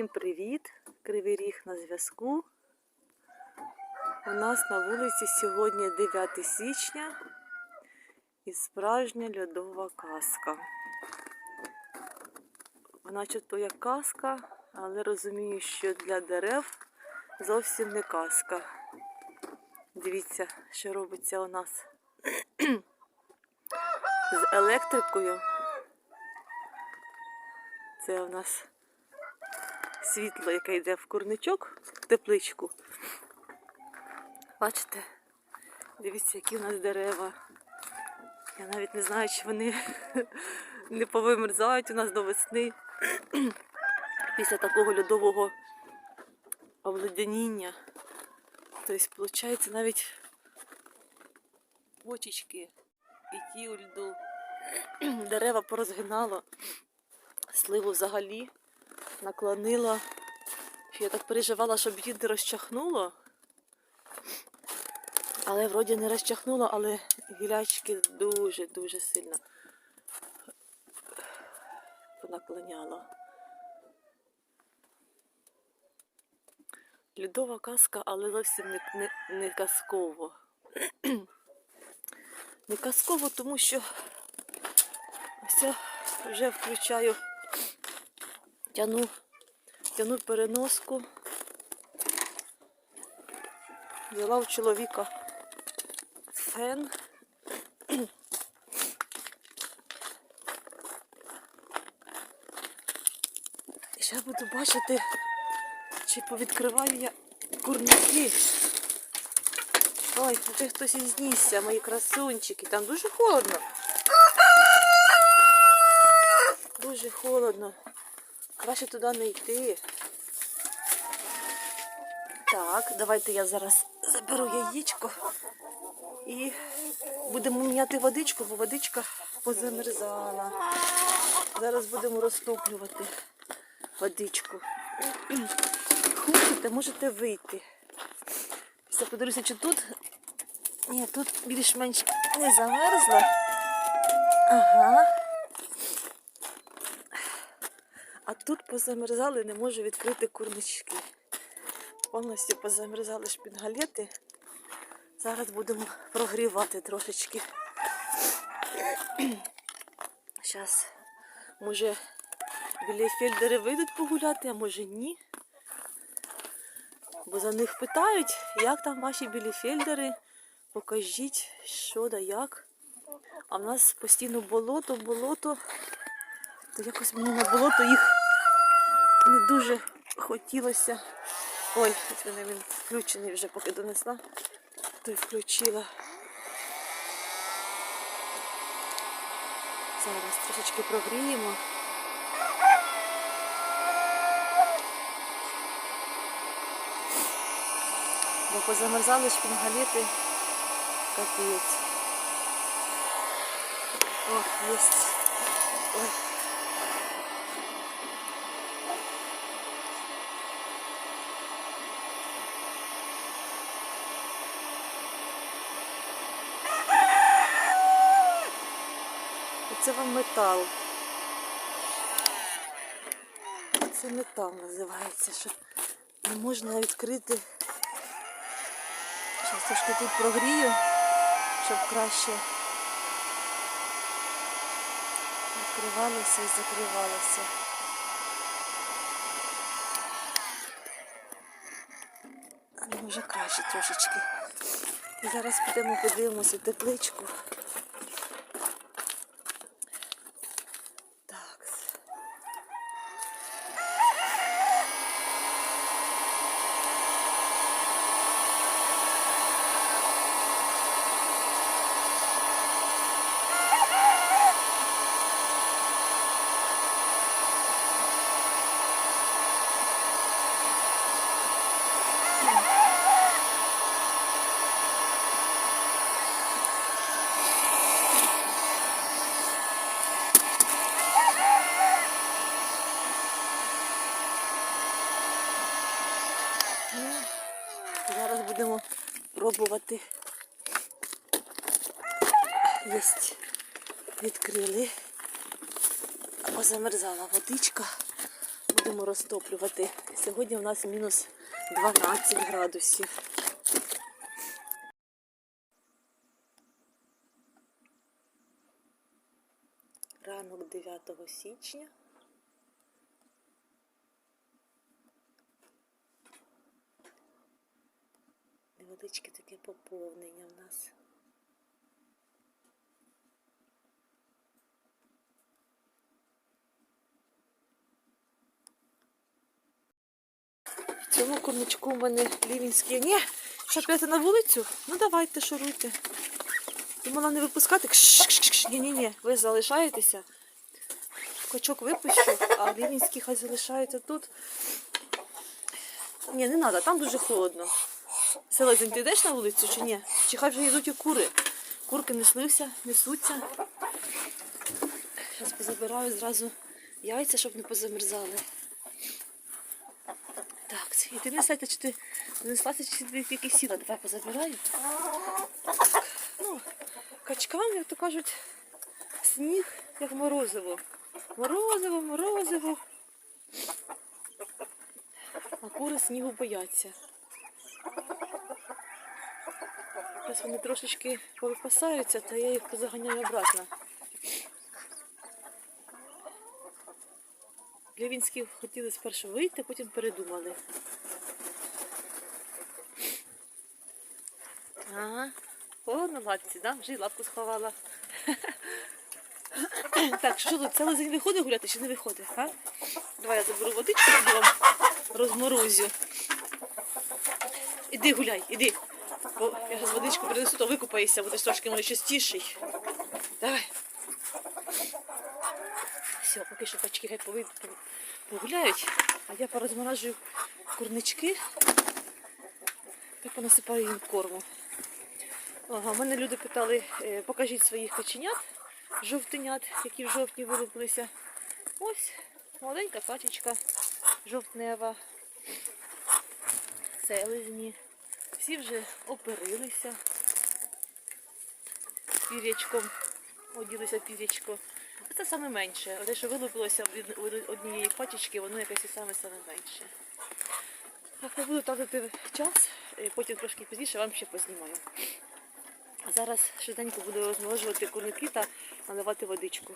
Всім привіт! Кривий ріг на зв'язку. У нас на вулиці сьогодні 9 січня і справжня льодова казка. Вона то як казка, але розумію, що для дерев зовсім не казка. Дивіться, що робиться у нас з електрикою. Це у нас світло, яке йде в курничок, в тепличку. Бачите? Дивіться, які у нас дерева. Я навіть не знаю, чи вони не повимерзають у нас до весни після такого льодового обледеніння. Тобто, виходить, навіть почечки і ті у льду. Дерева порозгинало, сливу взагалі наклонила. Я так переживала, щоб її не розчахнуло. Але вроді не розчахнуло, але гілячки дуже-дуже сильно понаклоняло. Льодова казка, але зовсім не, не, не казково. не казково, тому що я вже включаю, тяну, тяну переноску. Взяла у чоловіка фен. І ще буду бачити, чи повідкриваю я курники. Ой, вже хтось із знісся, мої красунчики. Там дуже холодно. Дуже холодно. Краще туди не йти. Так, давайте я зараз заберу яєчко і будемо міняти водичку, бо водичка позамерзала. Зараз будемо розтоплювати водичку. Хочете, можете вийти. Все, подивлюся, чи тут. Ні, тут більш-менш не замерзла. Ага. А тут позамерзали, не можу відкрити курнички. Повністю позамерзали шпінгалети. Зараз будемо прогрівати трошечки. Зараз, може, біля фельдери вийдуть погуляти, а може ні. Бо за них питають, як там ваші білі фельдери, покажіть, що да як. А в нас постійно болото, болото. То якось мені на болото їх не дуже хотілося. Ой, ось мене він включений вже поки донесла, то й включила. Зараз трошечки прогріємо. Бо позамерзали шпінгалети капець. О, єсть. Ой. Це вам метал. Це метал називається, що не можна відкрити. Зараз трошки тут прогрію, щоб краще відкривалося і закривалося. А ну вже краще трошечки. Зараз підемо подивимося тепличку. Зараз будемо пробувати. Єсть. Відкрили. Позамерзала водичка. Будемо розтоплювати. Сьогодні у нас мінус 12 градусів. Ранок 9 січня. Невеличке таке поповнення в нас. В цьому курничку в мене лівінські. Ні, що п'яти на вулицю? Ну давайте, шуруйте. Думала не випускати. Ні-ні-ні, ви залишаєтеся. Качок випущу, а лівінські хай залишаються тут. Ні, не треба, там дуже холодно. Селезень, ти йдеш на вулицю чи ні? Чи хай вже йдуть і кури? Курки неслися, несуться. Зараз позабираю зразу яйця, щоб не позамерзали. Так, і ти несете, чи ти нанеслася, чи ти тільки сіла? Давай позабираю. Так, ну, качкам, як то кажуть, сніг, як морозиво. Морозиво, морозиво. А кури снігу бояться. Зараз вони трошечки повипасаються, то я їх позаганяю обратно. Лівінські хотіли спершу вийти, потім передумали. Ага. О, на лапці, да? Вже й лапку сховала. Так, що тут? Це лозень виходить гуляти чи не виходить? А? Давай я заберу водичку, розморозю. Іди гуляй, іди. Я зараз водичку принесу, то викупаєшся, будеш трошки може чистіший. Давай. Все, поки що качки хай погуляють, а я порозморажую курнички та понасипаю їм корму. Ага, мене люди питали, е, покажіть своїх каченят, жовтенят, які в жовтні вилупилися. Ось маленька качечка жовтнева, селезні. Всі вже оперилися пірячком, оділися пірячко. Це саме менше. Те, що вилупилося від однієї пачечки, воно якесь і саме саме менше. Так, не буду тратити час, е, потім трошки пізніше вам ще познімаю. Зараз швиденько буду розмножувати курники та наливати водичку.